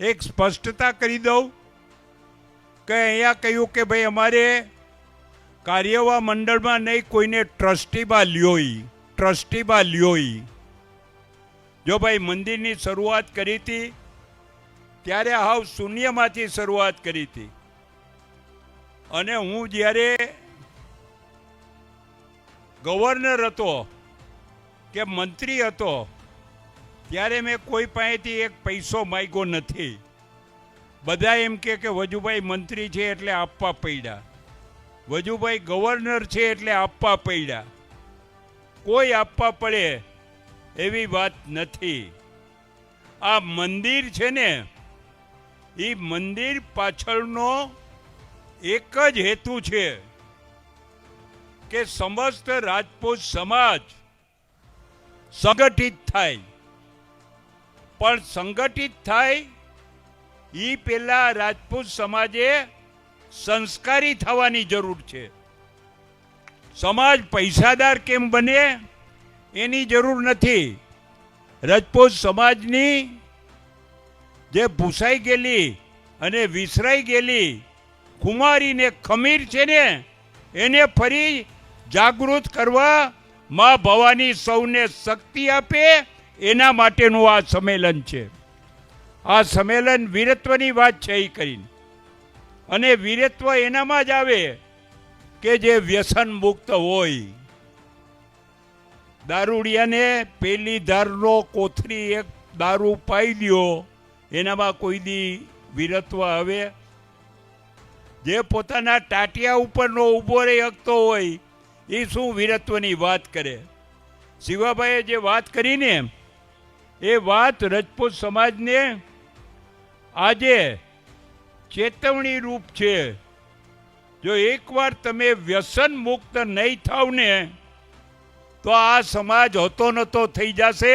એક સ્પષ્ટતા કરી દઉં કે અહીંયા કહ્યું કે ભાઈ અમારે કાર્યવાહ મંડળમાં નહીં, કોઈને ટ્રસ્ટીમાં લ્યોઈ ટ્રસ્ટીમાં લ્યોઈ. જો ભાઈ મંદિરની શરૂઆત કરી હતી, ત્યારે હાવ શૂન્યમાંથી શરૂઆત કરી હતી. અને હું જ્યારે ગવર્નર હતો કે મંત્રી હતો ત્યારે મેં કોઈ પાસેથી એક પૈસો માગ્યો નથી. બધા એમ કે વજુભાઈ મંત્રી છે એટલે આપવા પડ્યા. વજુભાઈ ગવર્નર છે એટલે આપવા પડ્યા. કોઈ આપવા પડે એવી વાત નથી. આ મંદિર છે ને, એ મંદિર પાછળનો એક જ હેતુ છે કે સમસ્ત રાજપૂત સમાજ સંગઠિત થાય. પણ સંગઠિત થાય એ પહેલાં રાજપૂત સમાજે સંસ્કારી થવાની જરૂર છે. સમાજ પૈસાદાર કેમ બને, એની જરૂર નથી. રાજપૂત સમાજની જે ભૂસાઈ ગયેલી અને વિસરાઈ ગયેલી કુમારીને ખમીર છે ને, એને ફરી જાગૃત કરવા મા ભવાની સૌને શક્તિ આપે એના માટેનું આ સંમેલન છે. આ સંમેલન વીરત્વની વાત છે એ કરીને. અને વીરત્વ એનામાં જ આવે કે જે વ્યસન મુક્ત હોય. દારૂડિયાને પેલી ધારનો કોથરી એક દારૂ પાઈ લ્યો, એનામાં કોઈ દી વીરત્વ આવે. જે પોતાના ટાટિયા ઉપરનો ઊભો રહી શકતો હોય, એ શું વીરત્વની વાત કરે? શિવાભાઈએ જે વાત કરીને એ વાત રજપૂત સમાજને આજે ચેતવણી રૂપ છે. જો એકવાર તમે વ્યસન મુક્ત નહીં થાવ ને, તો આ સમાજ હતો નતો થઈ જશે.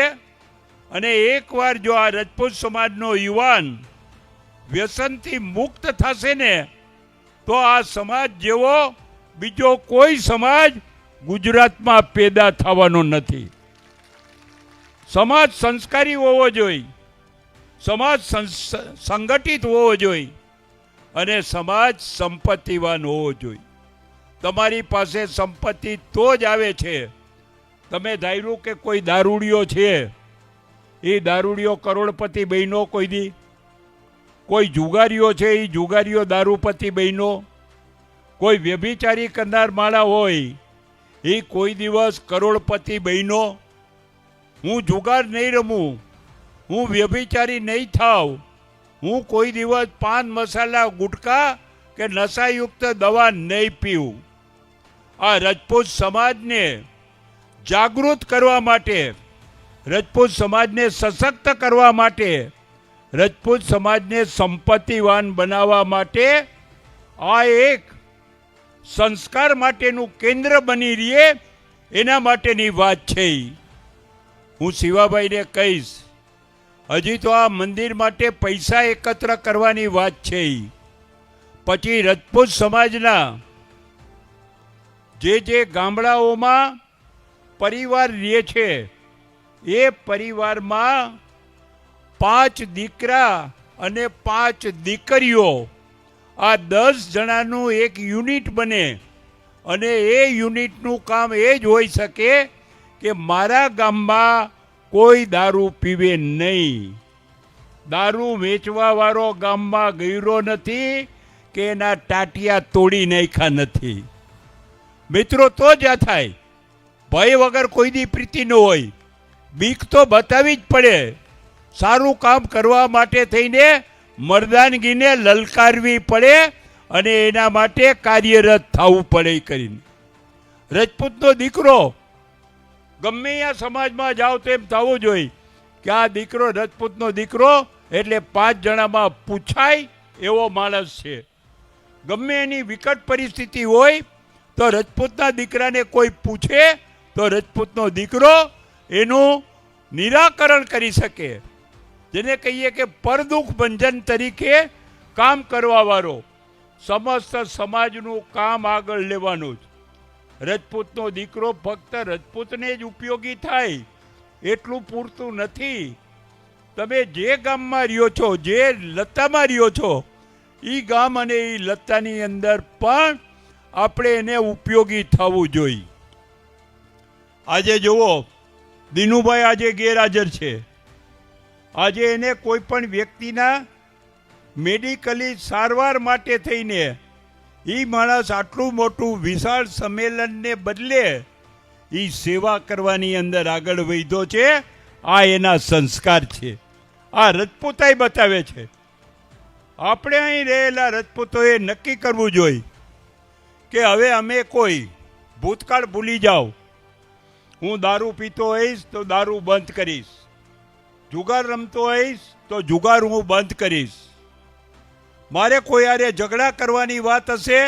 અને એકવાર જો આ રજપૂત સમાજનો યુવાન વ્યસનથી મુક્ત થશે ને, તો આ સમાજ જેવો બીજો કોઈ સમાજ ગુજરાતમાં પેદા થવાનો નથી. સમાજ સંસ્કારી હોવો જોઈએ સમાજ સંગઠિત હોવો જોઈએ અને સમાજ સંપત્તિવાન હોવો જોઈએ તમારી પાસે સંપત્તિ તો જ આવે છે. તમે ધાર્યું કે કોઈ દારૂડિયો છે? એ દારૂડિયો કરોડપતિ બહેનો કોઈ દી? કોઈ જુગારીઓ છે? એ જુગારીઓ દારૂપતિ બહેનો? કોઈ વ્યભિચારી કરનાર માળા હોય? એ કોઈ દિવસ કરોડપતિ બહેનો? હું જુગાર નહીં રમું. હું વ્યભિચારી નહીં થાવ હું કોઈ દિવસ પાન મસાલા, ગુટકા કે નશાયુક્ત દવા નહીં પીવું. આ રજપૂત સમાજને જાગૃત કરવા માટે, રજપૂત સમાજને સશક્ત કરવા માટે, રજપૂત સમાજને સંપત્તિવાન બનાવવા માટે આ એક સંસ્કાર માટેનું કેન્દ્ર બની રહે એના માટેની વાત છે. હું શિવાભાઈને કહીશ, હજી તો આ મંદિર માટે પૈસા એકત્ર કરવાની વાત છે પછી રજપૂત સમાજના જે જે ગામડાઓમાં પરિવાર રહે છે, એ પરિવારમાં પાંચ દીકરા અને પાંચ દીકરીઓ, આ દસ જણાનું એક યુનિટ બને અને એ યુનિટનું કામ એ જ હોઈ શકે કે મારા ગામમાં કોઈ દારૂ પીવે નહીં. દારૂ વેચવાવાળો ગામમાં ગયરો નથી કે એના ટાટિયા તોડી નાખ્યા નથી. મિત્રો, તો જ આ થાય. ભય વગર કોઈની પ્રીતિ ન હોય. બીક તો બતાવી જ પડે. સારું કામ કરવા માટે થઈને મરદાનગીને લલકારવી પડે અને એના માટે કાર્યરત થવું પડે કરીને. રજપૂતનો દીકરો ગમે આ સમાજમાં જાઓ તો એમ થવું જોઈએ કે આ દીકરો રજપૂતનો દીકરો એટલે પાંચ જણામાં પૂછાય એવો માણસ છે. ગમે એની વિકટ પરિસ્થિતિ હોય તો રજપૂતના દીકરાને કોઈ પૂછે તો રજપૂતનો દીકરો એનું નિરાકરણ કરી શકે. જેને કહીએ કે પરદુખ ભંજન તરીકે કામ કરવાવાળો. સમસ્ત સમાજનું કામ આગળ લેવાનું જ. રજપૂતનો દીકરો ફક્ત રજપૂતને જ ઉપયોગી થાય, એટલું પૂરતું નથી. તમે જે ગામમાં રહ્યો છો, જે લતામાં રહ્યો છો એ ગામ અને એ લતાની અંદર પણ આપણે એને ઉપયોગી થવું જોઈએ આજે જુઓ, દિનુભાઈ આજે ગેરહાજર છે. આજે એને કોઈ પણ વ્યક્તિના મેડિકલી સારવાર માટે થઈને એ માણસ આટલું મોટું વિશાળ સંમેલનને બદલે એ સેવા કરવાની અંદર આગળ વધ્યો છે. આ એના સંસ્કાર છે. આ રજપૂતાઈ બતાવે છે. આપણે અહીં રહેલા રજપૂતોએ નક્કી કરવું જોઈએ કે હવે અમે કોઈ ભૂતકાળ ભૂલી જાઓ. હું દારૂ પીતો હોઈશ તો દારૂ બંધ કરીશ. જુગાર રમતો હોઈશ તો જુગાર હું બંધ કરીશ. મારે કોઈ હારે ઝઘડા કરવાની વાત હશે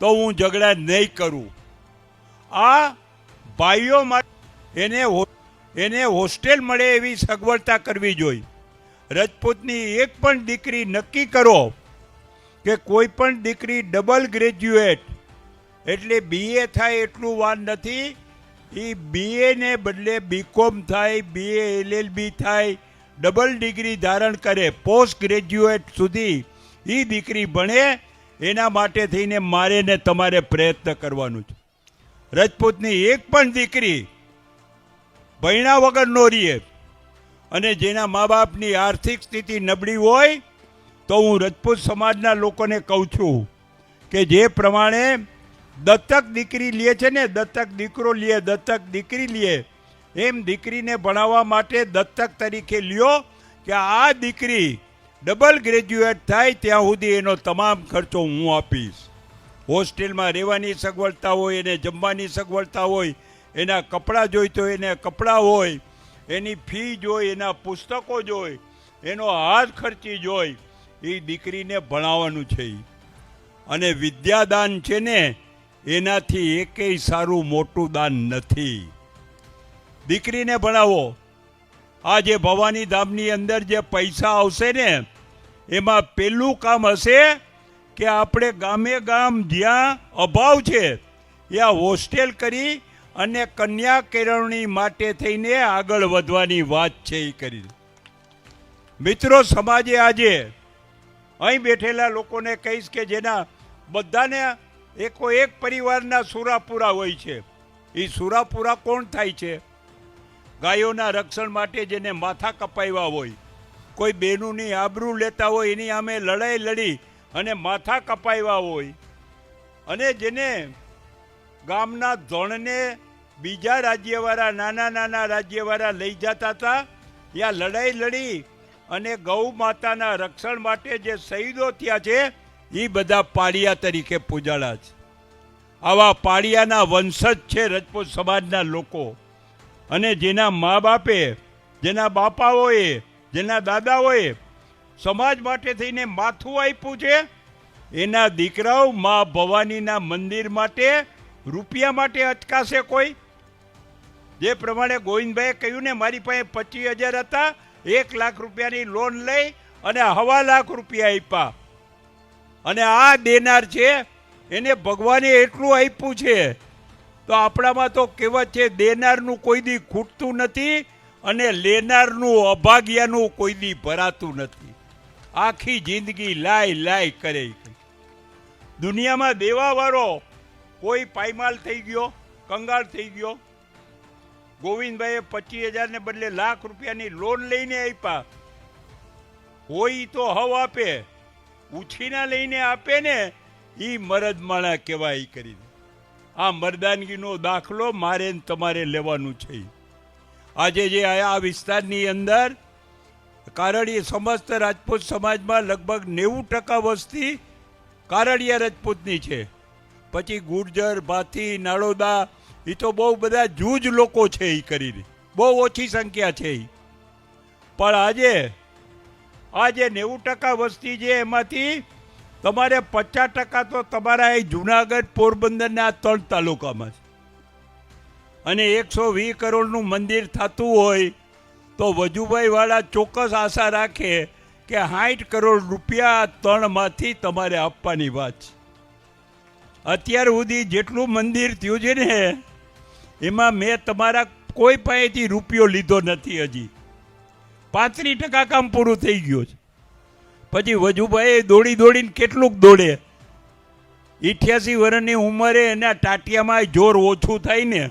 તો હું ઝઘડા નહીં કરું. આ ભાઈઓ એને એને હોસ્ટેલ મળે એવી સગવડતા કરવી જોઈએ રજપૂતની એક પણ દીકરી નક્કી કરો કે કોઈ પણ દીકરી ડબલ ગ્રેજ્યુએટ એટલે બીએ થાય એટલું વાર નથી. એ બીએને બદલે બીકોમ થાય બીએ એલએલબી થાય, ડબલ ડિગ્રી ધારણ કરે, પોસ્ટ ગ્રેજ્યુએટ સુધી એ દીકરી ભણે, એના માટે થઈને મારે ને તમારે પ્રયત્ન કરવાનું છે. રજપૂતની એક પણ દીકરી ભણ્યા વગર નો રહીએ અને જેના મા બાપની આર્થિક સ્થિતિ નબળી હોય, તો હું રજપૂત સમાજના લોકોને કહું છું કે જે પ્રમાણે દત્તક દીકરી લે છે ને, દત્તક દીકરો લે, દત્તક દીકરી લે, એમ દીકરીને ભણાવવા માટે દત્તક તરીકે લ્યો કે આ દીકરી ડબલ ગ્રેજ્યુએટ થાય ત્યાં સુધી એનો તમામ ખર્ચો હું આપીશ. હોસ્ટેલમાં રહેવાની સગવડતા હોય, એને જમવાની સગવડતા હોય, એના કપડાં જોઈતો હોય, એને કપડાં હોય, એની ફી જોઈ એના પુસ્તકો જોઈ એનો હાથ ખર્ચી જોઈ એ દીકરીને ભણાવવાનું છે. અને વિદ્યાદાન છે ને, એનાથી એકેય સારું મોટું દાન નથી. દીકરીને ભણાવો. આ જે ભવાની ધામની અંદર જે પૈસા આવશે ને એમાં પહેલું કામ હશે કે આપણે ગામે ગામ જ્યાં અભાવ છે, ત્યાં હોસ્ટેલ કરી અને કન્યા કેળવણી માટે થઈને આગળ વધવાની વાત છે એ કરી. મિત્રો, સમાજે આજે અહીં બેઠેલા લોકોને કહીશ કે જેના બધાને એકો એક પરિવારના સુરાપુરા હોય છે. એ સુરાપુરા કોણ થાય છે? ગાયોના રક્ષણ માટે જેને માથા કપાવ્યા હોય કોઈ બહેનોની આબરૂ લેતા હોય, એની સામે લડાઈ લડી અને માથા કપાવ્યા હોય. અને જેને ગામના ધોણને બીજા રાજ્યવાળા, નાના નાના રાજ્યવાળા લઈ જતા હતા, ત્યાં લડાઈ લડી અને ગૌ માતાના રક્ષણ માટે જે શહીદો થયા છે એ બધા પાડિયા તરીકે પૂજાળા છે. આવા પાડિયાના વંશજ છે રજપૂત સમાજના લોકો. અને જેના મા બાપે, જેના બાપાઓએ જેના દાદાઓએ સમાજ માટે થઈને માથું આપ્યું છે, એના દીકરાઓ મા ભવાનીના મંદિર માટે રૂપિયા માટે અટકાશે કોઈ? જે પ્રમાણે ગોવિંદભાઈએ કહ્યું ને, મારી પાસે પચીસ હજાર હતા, એક લાખ રૂપિયાની લોન લઈ અને હવા લાખ રૂપિયા આપ્યા. અને આ દેનાર છે, એને ભગવાને એટલું આપ્યું છે. તો આપણામાં તો કહેવત છે, દેનારનું કોઈ દી ખૂટતું નથી અને લેનારનું અભાગ્યાનું કોઈ દી ભરાતું નથી. આખી જિંદગી લાય લાય કરે દુનિયામાં દેવાવાળો કોઈ પાયમાલ થઈ ગયો, કંગાળ થઈ ગયો. ગોવિંદભાઈએ પચીસ હજારને બદલે લાખ રૂપિયાની લોન લઈને આપ્યા. હોય તો હવ આપે, ઉછીના લઈને આપે ને એ મરદ માણા કહેવાય કરીને આ મરદાનગીનો દાખલો મારે તમારે લેવાનું છે આજે જે આ આ વિસ્તારની અંદર કારડીય સમસ્ત રાજપૂત સમાજમાં લગભગ નેવું ટકા વસ્તી કારડીયા રજપૂતની છે. પછી ગુર્જર, ભાથી, નાળોદા એ તો બહુ બધા જૂજ લોકો છે એ કરીને. બહુ ઓછી સંખ્યા છે એ પણ આજે આજે નેવું ટકા વસ્તી છે એમાંથી, તમારે પચાસ ટકા તો તમારા એ જુનાગઢ પોરબંદરના ત્રણ તાલુકામાં છે. અને એકસો વીસ કરોડનું મંદિર થતું હોય તો વજુભાઈવાળા ચોક્કસ આશા રાખે કે સાઠ કરોડ રૂપિયા ત્રણમાંથી તમારે આપવાની વાત છે. અત્યાર સુધી જેટલું મંદિર થયું છે ને, એમાં મેં તમારા કોઈ પાસેથી રૂપિયો લીધો નથી હજી. પાંત્રીસ ટકા કામ પૂરું થઈ ગયું છે. પછી વજુભાઈ દોડી દોડીને કેટલુંક દોડે. ઇઠ્યાસી વર્ષની ઉંમરે એના ટાટિયામાં જોર ઓછું થાય ને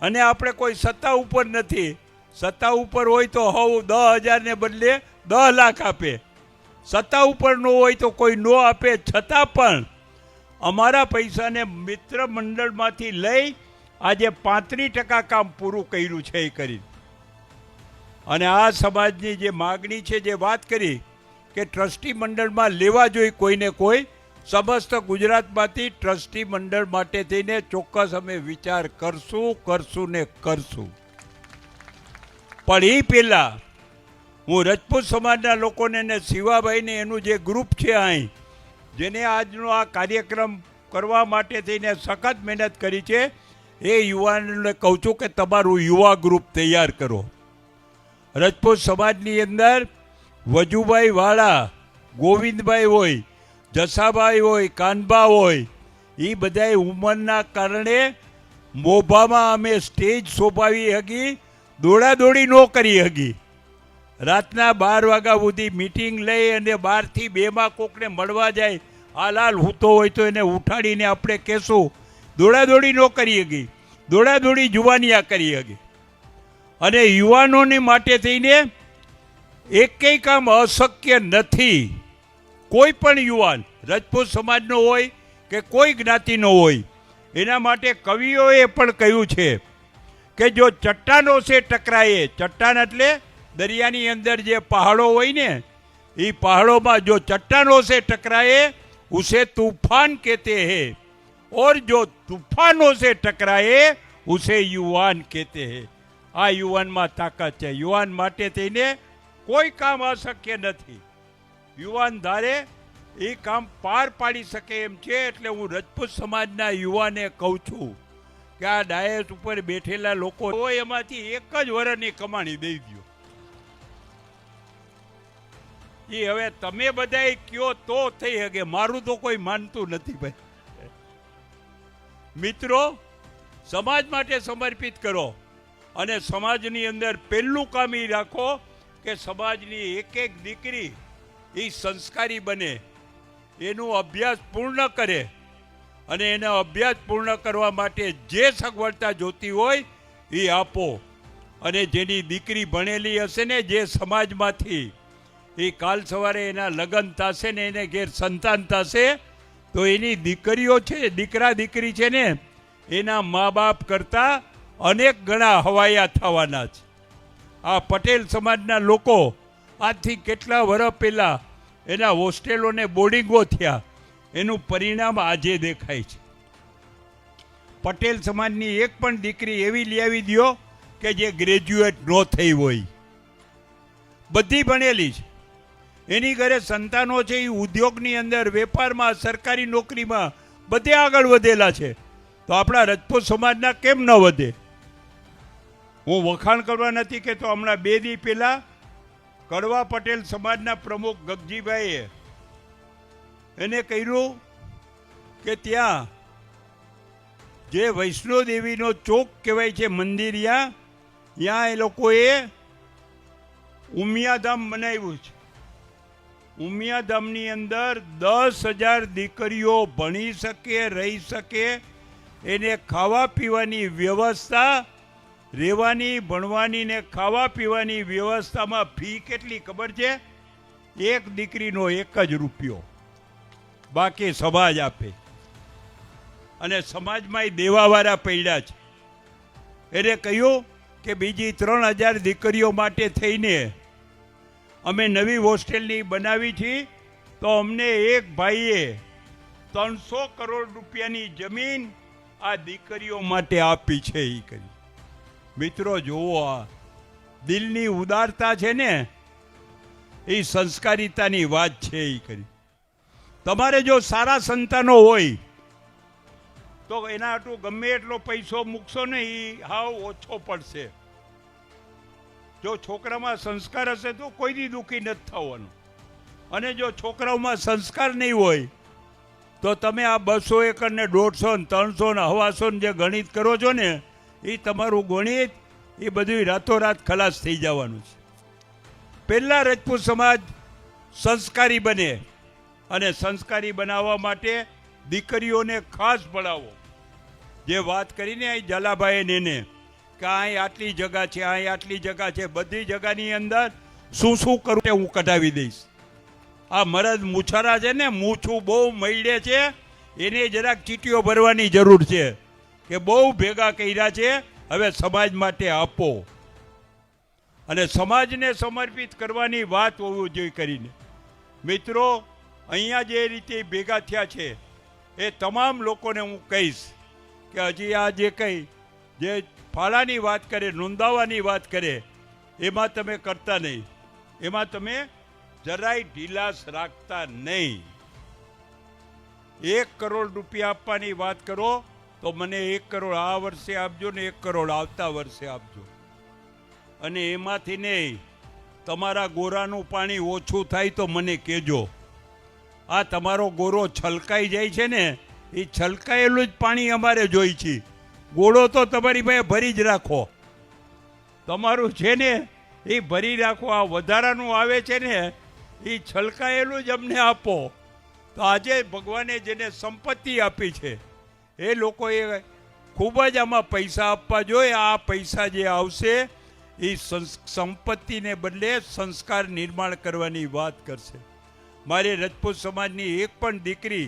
અને આપણે કોઈ સત્તા ઉપર નથી. સત્તા ઉપર હોય તો હવ દસ હજારને બદલે દસ લાખ આપે. સત્તા ઉપર ન હોય તો કોઈ ન આપે. છતાં પણ અમારા પૈસાને મિત્ર મંડળમાંથી લઈ આજે પાંત્રીસ ટકા કામ પૂરું કર્યું છે એ કરી અને આ સમાજની જે માગણી છે, જે વાત કરી કે ટ્રસ્ટી મંડળમાં લેવા જોઈએ કોઈને કોઈ સમસ્ત ગુજરાતમાંથી ટ્રસ્ટી મંડળ માટે થઈને ચોક્કસ અમે વિચાર કરશું કરશું ને કરશું. પણ એ પહેલાં હું રજપૂત સમાજના લોકોને ને શિવાભાઈને એનું જે ગ્રુપ છે અહીં, જેને આજનો આ કાર્યક્રમ કરવા માટે થઈને સખત મહેનત કરી છે, એ યુવાનોને કહું છું કે તમારું યુવા ગ્રુપ તૈયાર કરો. રજપૂત સમાજની અંદર વજુભાઈ વાળા, ગોવિંદભાઈ હોય જસાભાઈ હોય, કાનબા હોય એ બધાય ઉંમરના કારણે મોભામાં અમે સ્ટેજ શોભાવી હકી દોડાદોડી ન કરી હકી રાતના બાર વાગ્યા સુધી મીટિંગ લઈ અને બારથી બેમાં કોકને મળવા જાય હાલ હાલ હૂતો હોય તો એને ઉઠાડીને આપણે કહેશું, દોડાદોડી ન કરી હકી દોડાદોડી જુવાનિયા કરી હતી અને યુવાનોને માટે થઈને એકેય કામ અશક્ય નથી. કોઈ પણ યુવાન, રજપૂત સમાજનો હોય કે કોઈ જ્ઞાતિનો હોય, એના માટે કવિઓએ પણ કહ્યું છે કે જો ચટ્ટાનો છે ટકરાએ ચટ્ટાન એટલે દરિયાની અંદર જે પહાડો હોય ને, એ પહાડોમાં જો ચટ્ટાનો છે ટકરાએ ઉસે તૂફાન કહેતે હે. ઓર જો તૂફાનો છે ટકરાએ ઉસે યુવાન કહેતે હે. આ યુવાનમાં તાકાત છે. યુવાન માટે થઈને કોઈ કામ અશક્ય નથી. યુવાન ધારે એ કામ પાર પાડી શકે એમ છે એટલે હું રજપૂત સમાજના યુવાને કહું છું કે આ ડાયસ ઉપર બેઠેલા લોકો એમાંથી એક જ વરણની કમાણી દઈ દો એ હવે તમે બધાય કયો તો થઈ શકે મારું તો કોઈ માનતું નથી ભાઈ. મિત્રો, સમાજ માટે સમર્પિત કરો અને સમાજની અંદર પહેલું કામ એ રાખો કે સમાજની એક એક દીકરી એ સંસ્કારી બને. એનું અભ્યાસ પૂર્ણ કરે અને એનો અભ્યાસ પૂર્ણ કરવા માટે જે સગવડતા જોતી હોય એ આપો. અને જેની દીકરી ભણેલી હશે ને જે સમાજમાંથી એ કાલ સવારે એના લગ્ન થશે ને એને ઘેર સંતાન થશે, તો એની દીકરીઓ છે, દીકરા દીકરી છે ને, એના મા બાપ કરતાં અનેક ગણા હવાયા થવાના છે. આ પટેલ સમાજના લોકો આજથી કેટલા વર્ષ પહેલાં એના હોસ્ટેલોને બોર્ડિંગો થયા. એનું પરિણામ આજે દેખાય છે. પટેલ સમાજની એક પણ દીકરી એવી લેવી દો કે જે ગ્રેજ્યુએટ ન થઈ હોય. બધી ભણેલી છે. એની ઘરે સંતાનો છે, એ ઉદ્યોગની અંદર, વેપારમાં, સરકારી નોકરીમાં બધે આગળ વધેલા છે. તો આપણા રજપૂત સમાજના કેમ ન વધે? હું વખાણ કરવા નથી કહેતો હમણાં બે દી પહેલાં કડવા પટેલ સમાજના પ્રમુખ ગગજીભાઈએ એને કહ્યું કે ત્યાં જે વૈષ્ણો દેવીનો ચોક કહેવાય છે મંદિરિયા, ત્યાં એ લોકોએ ઉમિયાધામ બનાવ્યું છે. ઉમિયાધામની અંદર દસ હજાર દીકરીઓ ભણી શકે, રહી શકે, એને ખાવા પીવાની વ્યવસ્થા રહેવાની, ભણવાની ને ખાવા પીવાની વ્યવસ્થામાં ફી કેટલી ખબર છે? એક દીકરીનો એક જ રૂપિયો બાકી સમાજ આપે. અને સમાજમાં દેવાવાળા પડ્યા છે. એને કહ્યું કે બીજી ત્રણ હજાર દીકરીઓ માટે થઈને અમે નવી હોસ્ટેલની બનાવી છીએ તો અમને એક ભાઈએ ત્રણસો કરોડ રૂપિયાની જમીન આ દીકરીઓ માટે આપી છે એ કરી. મિત્રો, જુઓ દિલની ઉદારતા છે ને, એ સંસ્કારિતાની વાત છે એ કરી. તમારે જો સારા સંતાનો હોય, તો એના હાટું ગમે એટલો પૈસો મૂકશો ને એ હાવ ઓછો પડશે. જો છોકરામાં સંસ્કાર હશે તો કોઈ દી દુઃખી નથી થવાનું. અને જો છોકરાઓમાં સંસ્કાર નહીં હોય, તો તમે આ બસો એકર ને દોઢસો ને ત્રણસો ને હવાસો ને જે ગણિત કરો છો ને એ તમારું ગણિત એ બધું રાતોરાત ખલાસ થઈ જવાનું છે. પહેલાં રજપૂત સમાજ સંસ્કારી બને અને સંસ્કારી બનાવવા માટે દીકરીઓને ખાસ ભણાવો. જે વાત કરીને અહીં જલાભાઈએ ને એને કે અહીં આટલી જગા છે અહીં આટલી જગા છે, બધી જગાની અંદર શું શું કરું તે હું કઢાવી દઈશ. આ મરદ મૂછારા છે ને, મૂછું બહુ મૈડે છે, એને જરાક ચીટીઓ ભરવાની જરૂર છે. કે બહુ ભેગા કર્યા છે, હવે સમાજ માટે આપો. અને સમાજને સમર્પિત કરવાની વાત હોવું જોઈએ કરીને. મિત્રો, અહીંયા જે રીતે ભેગા થયા છે, એ તમામ લોકોને હું કહીશ કે હજી આ જે કંઈ, જે ફાળાની વાત કરે નોંધાવાની વાત કરે, એમાં તમે કરતા નહીં. એમાં તમે જરાય ઢીલાસ રાખતા નહીં. એક કરોડ રૂપિયા આપવાની વાત કરો તો મને એક કરોડ આ વર્ષે આપજો ને એક કરોડ આવતા વર્ષે આપજો. અને એમાંથી નહીં, તમારા ગોરાનું પાણી ઓછું થાય તો મને કહેજો. આ તમારો ગોરો છલકાઈ જાય છે ને, એ છલકાયેલું જ પાણી અમારે જોઈ છે. ગોળો તો તમારી પાસે ભરી જ રાખો. તમારું છે ને, એ ભરી રાખો, આ વધારાનું આવે છે ને, એ છલકાયેલું જ અમને આપો. તો આજે ભગવાને જેને સંપત્તિ આપી છે એ લોકોએ ખૂબ જ આમાં પૈસા આપવા જોઈએ. આ પૈસા જે આવશે, એ સંપત્તિને બદલે સંસ્કાર નિર્માણ કરવાની વાત કરશે. મારી રજપૂત સમાજની એક પણ દીકરી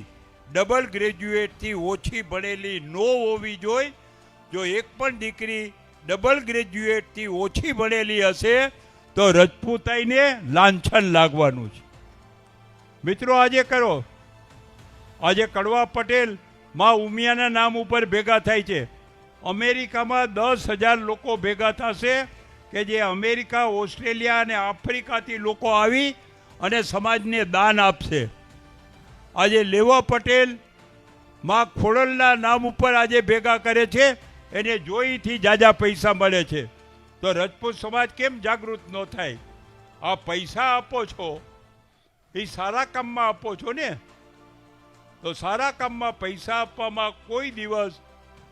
ડબલ ગ્રેજ્યુએટથી ઓછી ભણેલી ન હોવી જોઈએ જો એક પણ દીકરી ડબલ ગ્રેજ્યુએટથી ઓછી ભણેલી હશે, તો રજપૂતાઈને લાંછન લાગવાનું છે. મિત્રો, આજે કરો. આજે કડવા પટેલ માં ઉમિયાના નામ ઉપર ભેગા થાય છે. અમેરિકામાં દસ હજાર લોકો ભેગા થશે કે જે અમેરિકા, ઓસ્ટ્રેલિયા અને આફ્રિકાથી લોકો આવી અને સમાજને દાન આપશે. આજે લેવા પટેલમાં ખોડલના નામ ઉપર આજે ભેગા કરે છે. એને જોઈથી જાજા પૈસા મળે છે. તો રજપૂત સમાજ કેમ જાગૃત ન થાય? આ પૈસા આપો છો. એ સારા કામમાં આપો છો ને? તો સારા કામમાં પૈસા આપવામાં કોઈ દિવસ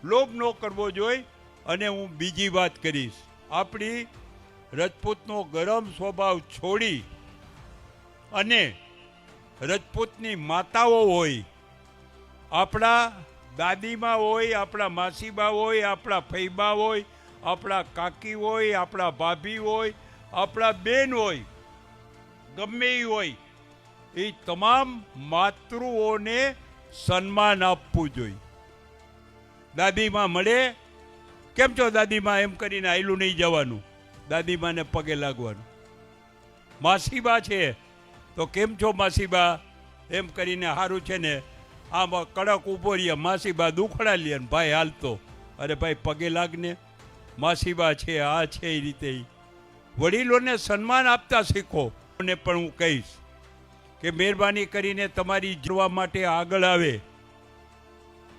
લોભ ન કરવો જોઈએ. અને હું બીજી વાત કરીશ. આપણી રજપૂતનો ગરમ સ્વભાવ છોડી અને રજપૂતની માતાઓ હોય, આપણા દાદીમાં હોય, આપણા માસીબા હોય, આપણા ફૈબા હોય, આપણા કાકી હોય, આપણા ભાભી હોય, આપણા બેન હોય, ગમે હોય એ તમામ માતૃઓને સન્માન આપવું જોઈએ. દાદીમાં મળે. કેમ છો દાદીમાં? એમ કરીને આયલું નહીં જવાનું. દાદીમાને પગે લાગવાનું. માસીબા છે. તો કેમ છો માસીબા? એમ કરીને સારું છે ને, આમ કડક ઊભો રહીએ. માસીબા દુખડા લે ને ભાઈ હાલતો અરે ભાઈ, પગે લાગને. માસીબા છે, આ છે એ રીતે. વડીલોને સન્માન આપતા શીખો. અને પણ હું કહીશ. કે મહેરબાની કરીને તમારી જોવા માટે આગળ આવે.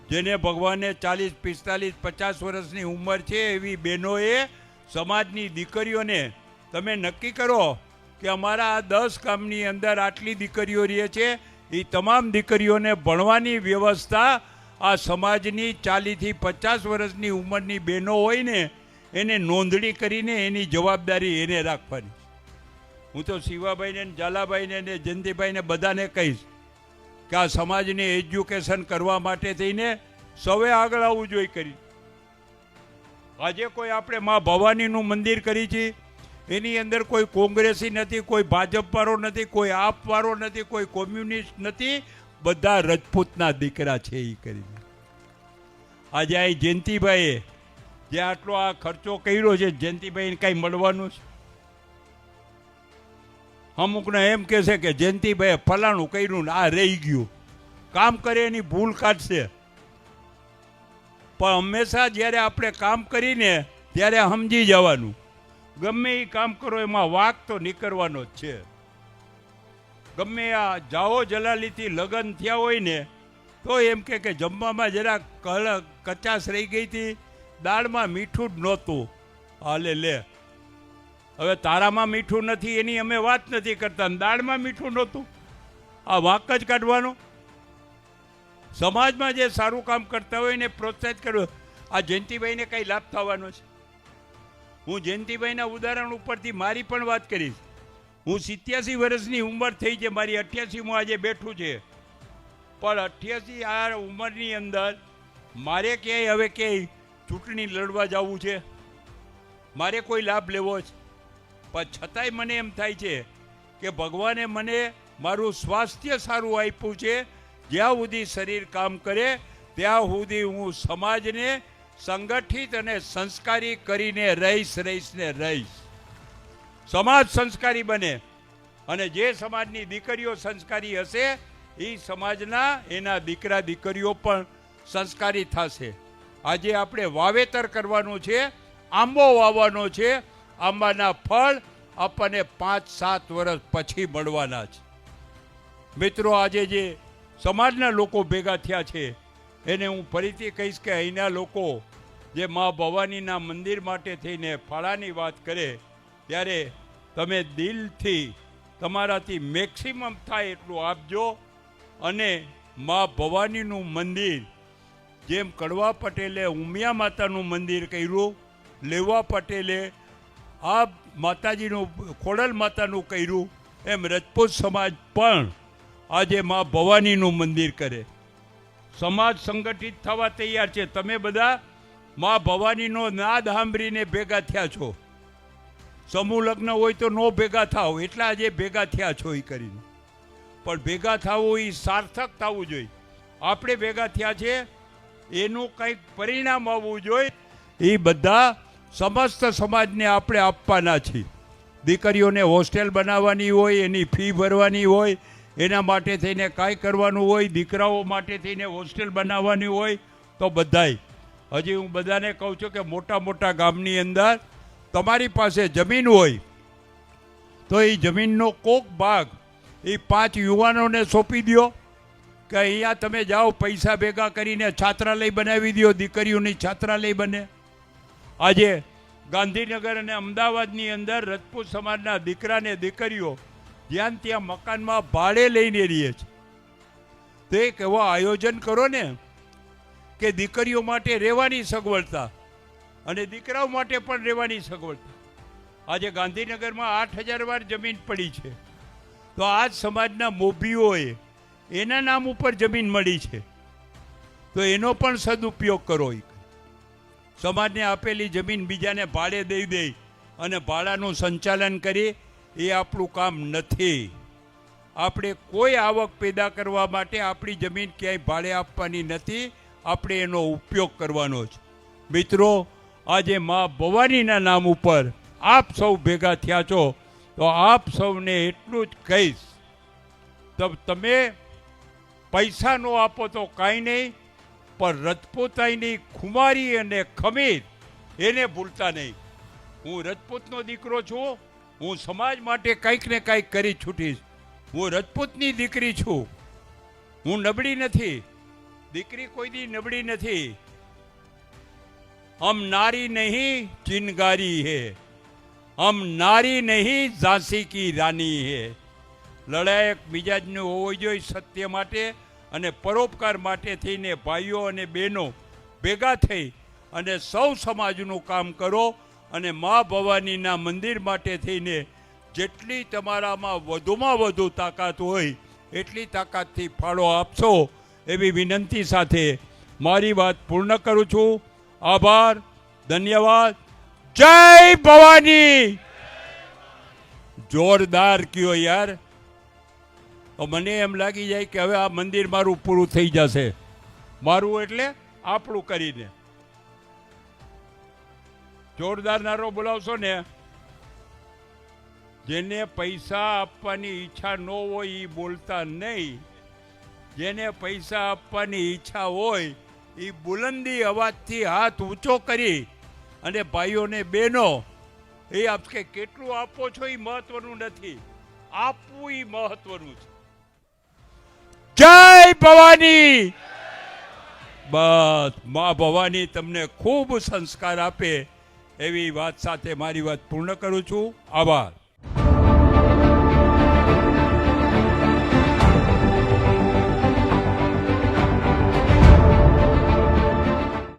જેને ભગવાને ચાલીસ, પિસ્તાલીસ, પચાસ વર્ષની ઉંમર છે એવી બહેનોએ સમાજની દીકરીઓને તમે નક્કી કરો કે અમારા આ દસ ગામની અંદર આટલી દીકરીઓ રહે છે એ તમામ દીકરીઓને ભણવાની વ્યવસ્થા આ સમાજની ચાલીસથી પચાસ વર્ષની ઉંમરની બહેનો હોય ને, એને નોંધણી કરીને એની જવાબદારી એને રાખવાની. હું તો શિવાભાઈને ઝાલાભાઈને ને જયંતિભાઈને બધાને કહીશ કે આ સમાજને એજ્યુકેશન કરવા માટે થઈને સૌએ આગળ આવવું જોઈએ કરી. આજે કોઈ આપણે મા ભવાનીનું મંદિર કરી છે, એની અંદર કોઈ કોંગ્રેસી નથી, કોઈ ભાજપવાળો નથી, કોઈ આપવાળો નથી, કોઈ કોમ્યુનિસ્ટ નથી, બધા રજપૂતના દીકરા છે એ કરીને. આજે આ જયંતિભાઈએ જે આટલો આ ખર્ચો કર્યો છે, જયંતિભાઈને કાંઈ મળવાનું છે? અમુકને એમ કહે છે કે જયંતિભાઈએ ફલાણું કર્યું ને આ રહી ગયું. કામ કરે એની ભૂલ કાઢશે. પણ હંમેશા જ્યારે આપણે કામ કરીને ત્યારે સમજી જવાનું. ગમે એ કામ કરો એમાં વાક તો નીકળવાનો જ છે. ગમે આ જાઓ જલાલીથી લગ્ન થયા હોય ને, તો એમ કે કે જમવામાં જરા કચાશ રહી ગઈ હતી, દાળમાં મીઠું જ નહોતું. હાલે લે. હવે તારામાં મીઠું નથી, એની અમે વાત નથી કરતા દાળમાં મીઠું નહોતું. આ વાંક જ કાઢવાનો. સમાજમાં જે સારું કામ કરતા હોય એને પ્રોત્સાહિત કરવું. આ જયંતિભાઈને કંઈ લાભ થવાનો છે. હું જયંતિભાઈના ઉદાહરણ ઉપરથી મારી પણ વાત કરીશ. હું સિત્યાસી વર્ષની ઉંમર થઈ છે, મારી અઠ્યાસીમાં આજે બેઠું છે. પણ અઠ્યાસી આ ઉંમરની અંદર મારે ક્યાંય હવે ક્યાંય ચૂંટણી લડવા જવું છે? મારે કોઈ લાભ લેવો છે? પણ છતાંય મને એમ થાય છે કે ભગવાને મને મારું સ્વાસ્થ્ય સારું આપ્યું છે. જ્યાં સુધી શરીર કામ કરે, ત્યાં સુધી હું સમાજને સંગઠિત અને સંસ્કારી કરીને રહીશ રહીશ ને રહીશ. સમાજ સંસ્કારી બને અને જે સમાજની દીકરીઓ સંસ્કારી હશે, એ સમાજના એના દીકરા દીકરીઓ પણ સંસ્કારી થશે. આજે આપણે વાવેતર કરવાનું છે, આંબો વાવવાનો છે આંબાના ફળ આપણને પાંચ, સાત વર્ષ પછી મળવાના છે. મિત્રો, આજે જે સમાજના લોકો ભેગા થયા છે, એને હું ફરીથી કહીશ કે અહીંના લોકો જે મા ભવાનીના મંદિર માટે થઈને ફાળાની વાત કરે, ત્યારે તમે દિલથી તમારાથી મેક્સિમમ થાય એટલું આપજો અને મા ભવાનીનું મંદિર જેમ કડવા પટેલે ઉમિયા માતાનું મંદિર કર્યું, લેવા પટેલે આ માતાજીનું, ખોડલ માતાનું કર્યું એમ રજપૂત સમાજ પણ આજે મા ભવાનીનું મંદિર કરે. સમાજ સંગઠિત થવા તૈયાર છે. તમે બધા મા ભવાનીનો નાદ સાંભળીને ભેગા થયા છો. સમૂહ લગ્ન હોય તો નો ભેગા થાવ એટલા આજે ભેગા થયા છો એ કરીને. પણ ભેગા થવું એ સાર્થક થવું જોઈએ. આપણે ભેગા થયા છે, એનું કંઈક પરિણામ આવવું જોઈએ. એ બધા સમસ્ત સમાજને આપણે આપવાના છીએ. દીકરીઓને હોસ્ટેલ બનાવવાની હોય, એની ફી ભરવાની હોય, એના માટે થઈને કાંઈ કરવાનું હોય, દીકરાઓ માટે થઈને હોસ્ટેલ બનાવવાની હોય, તો બધાય. હજી હું બધાને કહું છું કે મોટા મોટા ગામની અંદર તમારી પાસે જમીન હોય, તો એ જમીનનો કોક ભાગ એ પાંચ યુવાનોને સોંપી દ્યો કે અહીંયા તમે જાઓ, પૈસા ભેગા કરીને છાત્રાલય બનાવી દો દીકરીઓની છાત્રાલય બને. આજે ગાંધીનગર અને અમદાવાદની અંદર રજપૂત સમાજના દીકરાને દીકરીઓ જ્યાં ત્યાં મકાનમાં ભાડે લઈને રહીએ છે. તો એક એવો આયોજન કરો ને કે દીકરીઓ માટે રહેવાની સગવડતા અને દીકરાઓ માટે પણ રહેવાની સગવડતા. આજે ગાંધીનગરમાં આઠ હજાર વાર જમીન પડી છે. તો આ જ સમાજના મોભીઓએ એના નામ ઉપર જમીન મળી છે. તો એનો પણ સદુપયોગ કરો. સમાજને આપેલી જમીન બીજાને ભાડે દઈ દે અને ભાડાનું સંચાલન કરી, એ આપણું કામ નથી. આપણે કોઈ આવક પેદા કરવા માટે આપણી જમીન ક્યાંય ભાડે આપવાની નથી, આપણે એનો ઉપયોગ કરવાનો છે મિત્રો, આજે મા ભવાનીના નામ ઉપર આપ સૌ ભેગા થયા છો, તો આપ સૌને એટલું જ કહીશ. તમે પૈસા નો આપો તો કાંઈ નહીં પણ રજપૂતાઈની ખુમારી અને ખમીર એને ભૂલતા નહીં. હું રજપૂતનો દીકરો છું, હું સમાજ માટે કંઈક ને કંઈક કરી છૂટીશ. હું રજપૂતની દીકરી છું. હું નબળી નથી. દીકરી કોઈ દી નબળી નથી. હમ નારી નહીં ચિનગારી હે. હમ નારી નહીં ઝાંસી કી રાની હે. લડાયક મિજાજનું હોવો જોઈએ સત્ય માટે અને પરોપકાર માટે થઈને ભાઈઓ અને બહેનો ભેગા થઈ અને સૌ સમાજનું કામ કરો અને મા ભવાનીના મંદિર માટે થઈને જેટલી તમારામાં વધુમાં વધુ તાકાત હોય, એટલી તાકાતથી ફાળો આપશો એવી વિનંતી સાથે મારી વાત પૂર્ણ કરું છું. આભાર, ધન્યવાદ. જય ભવાની! જોરદાર કયો યાર. મને એમ લાગી જાય કે હવે આ મંદિર મારું પૂરું થઈ જશે. મારું એટલે આપણું કરીને. જોરદાર નારો બોલાવશો ને. જેને પૈસા આપવાની ઈચ્છા ન હોય એ બોલતા નહીં. જેને પૈસા આપવાની ઈચ્છા હોય એ બુલંદી અવાજથી હાથ ઊંચો કરી અને ભાઈઓને બહેનો, એ આપ કે કેટલું આપો છો એ મહત્વનું નથી. આપવું એ મહત્વનું છે. જય ભવાની. બસ, મા ભવાની તમને ખૂબ સંસ્કાર આપે એવી વાત સાથે મારી વાત પૂર્ણ કરું છું. આભાર.